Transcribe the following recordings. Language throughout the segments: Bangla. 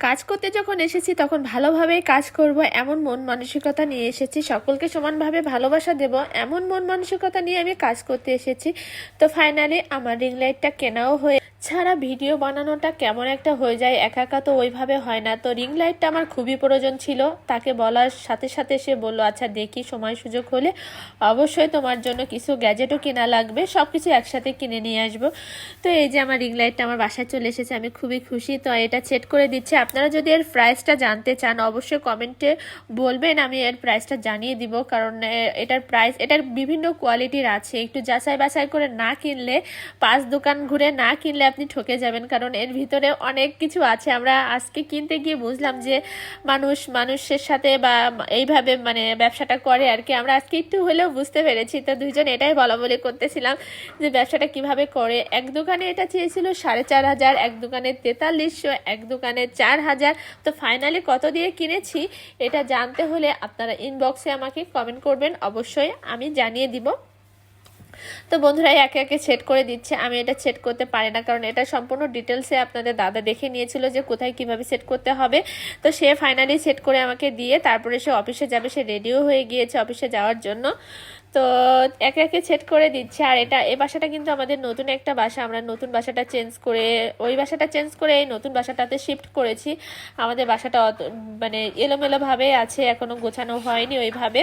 কাজ করতে যখন এসেছি, তখন ভালোভাবেই কাজ করব, এমন মন মানসিকতা নিয়ে এসেছি। সকলকে সমানভাবে ভালোবাসা দেব, এমন মন মানসিকতা নিয়ে আমি কাজ করতে এসেছি। তো ফাইনালি আমার রিং লাইটটা কেনাও হয়ে ছাড়া ভিডিও বানানোটা কেমন একটা হয়ে যায় একা একা তো ওইভাবে হয় না। তো রিং লাইটটা আমার খুবই প্রয়োজন ছিল। তাকে বলার সাথে সাথে সে বলল আচ্ছা দেখি সময় সুযোগ হলে অবশ্যই তোমার জন্য কিছু গ্যাজেটও কেনা লাগবে। সব কিছু একসাথে কিনে নিয়ে আসব। তো এই যে আমার রিং লাইটটা আমার বাসায় চলে এসেছে, আমি খুবই খুশি। তো এটা সেট করে দিচ্ছি। আপনারা যদি এর প্রাইসটা জানতে চান, অবশ্যই কমেন্টে বলবেন। আমি এর প্রাইসটা জানিয়ে দিব। কারণ এটার প্রাইস এটার বিভিন্ন কোয়ালিটির আছে। একটু যাচাই বাছাই করে না কিনলে, পাঁচ দোকান ঘুরে না কিনলে আপনি ঠকে যাবেন, কারণ এর ভিতরে অনেক কিছু আছে। আমরা আজকে কিনতে গিয়ে বুঝলাম যে মানুষ মানুষের সাথে বা এইভাবে মানে ব্যবসাটা করে আর কি। আমরা আজকে একটু হলেও বুঝতে পেরেছি। তো দুইজন এটাই বলা বলি করতেছিলাম যে ব্যবসাটা কীভাবে করে। এক দোকানে এটা চেয়েছিল সাড়ে চার হাজার, এক দোকানে তেতাল্লিশশো, এক দোকানে চার হাজার। তো ফাইনালি কত দিয়ে কিনেছি এটা জানতে হলে আপনারা ইনবক্সে আমাকে কমেন্ট করবেন। অবশ্যই আমি জানিয়ে দিব। তো বন্ধুরা, একে একে সেট করে দিচ্ছে। আমি এটা সেট করতে পারি না, কারণ এটা সম্পূর্ণ ডিটেলসে আপনাদের দাদা দেখে নিয়েছিল যে কোথায় কীভাবে সেট করতে হবে। তো সে ফাইনালি সেট করে আমাকে দিয়ে তারপরে সে অফিসে যাবে। সে রেডিও হয়ে গিয়েছে অফিসে যাওয়ার জন্য। তো একে একে সেট করে দিচ্ছে। আর এটা এই বাসাটা কিন্তু আমাদের নতুন একটা বাসা। আমরা নতুন বাসাটা চেঞ্জ করে, ওই বাসাটা চেঞ্জ করে এই নতুন বাসাটাতে শিফট করেছি। আমাদের বাসাটা অত মানে এলোমেলোভাবে আছে, এখনও গোছানো হয়নি ওইভাবে।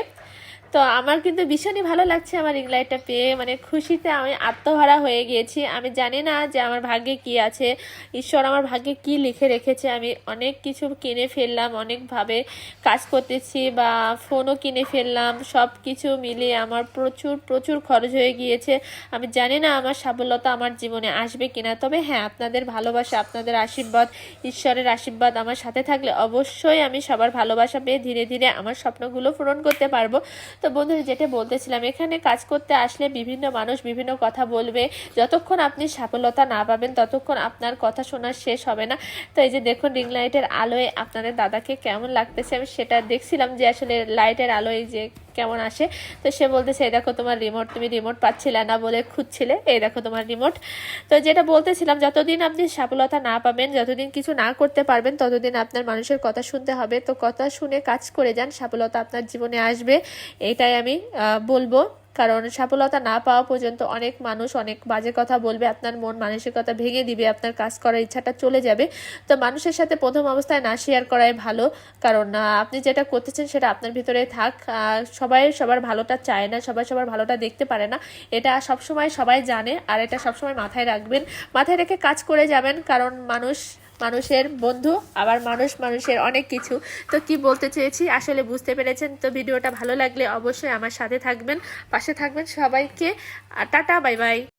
তো আমার কিন্তু ভীষণই ভালো লাগছে আমার রিং লাইটটা পেয়ে। মানে খুশিতে আমি আত্মহারা হয়ে গিয়েছি। আমি জানি না যে আমার ভাগ্যে কি আছে। ঈশ্বর আমার ভাগ্যে কি লিখে রেখেছে। আমি অনেক কিছু কিনে ফেললাম, অনেকভাবে কাজ করতেছি বা ফোনও কিনে ফেললাম। সব কিছু মিলিয়ে আমার প্রচুর প্রচুর খরচ হয়ে গিয়েছে। আমি জানি না আমার সাফল্যতা আমার জীবনে আসবে কিনা। তবে হ্যাঁ আপনাদের ভালোবাসা, আপনাদের আশীর্বাদ, ঈশ্বরের আশীর্বাদ আমার সাথে থাকলে অবশ্যই আমি সবার ভালোবাসা পেয়ে ধীরে ধীরে আমার স্বপ্নগুলো পূরণ করতে পারব। তো বন্ধুরা যেটা বলতেছিলাম, এখানে কাজ করতে আসলে বিভিন্ন মানুষ বিভিন্ন কথা বলবে। যতক্ষণ আপনি সফলতা না পাবেন, ততক্ষণ আপনার কথা শোনা শেষ হবে না। তো এই যে দেখুন রিং লাইটের আলোয় আপনাদের দাদাকে কেমন লাগতেছে, আমি সেটা দেখছিলাম যে আসলে লাইটের আলোয় যে কেমন আসে? তো সে বলতেছে, এই দেখো তোমার রিমোট তুমি রিমোট পাচ্ছিলে না বলে খুঁজছিলে। এই দেখো তোমার রিমোট তো যেটা বলতেছিলাম, যতদিন আপনি সফলতা না পাবেন, যতদিন কিছু না করতে পারবেন, ততদিন আপনার মানুষের কথা শুনতে হবে। তো কথা শুনে কাজ করে যান, সফলতা আপনার জীবনে আসবে। এটাই আমি বলব। কারণ সফলতা না পাওয়া পর্যন্ত অনেক মানুষ অনেক বাজে কথা বলবে, আপনার মন মানসিকতা ভেঙে দিবে, আপনার কাজ করার ইচ্ছাটা চলে যাবে। তো মানুষের সাথে প্রথম অবস্থায় না শেয়ার করাই ভালো, কারণ আপনি যেটা করতেছেন সেটা আপনার ভিতরে থাক। সবাই সবার ভালোটা চায় না, সবাই সবার ভালোটা দেখতে পারে না। এটা সবসময় সবাই জানে আর এটা সবসময় মাথায় রাখবেন। মাথায় রেখে কাজ করে যাবেন, কারণ মানুষ মানুষের বন্ধু, আবার মানুষ মানুষের অনেক কিছু। তো কি বলতে চেয়েছি? আসলে বুঝতে পেরেছেন। তো ভিডিওটা ভালো লাগলে অবশ্যই আমার সাথে থাকবেন, পাশে থাকবেন সবাইকে। Tata, bye bye.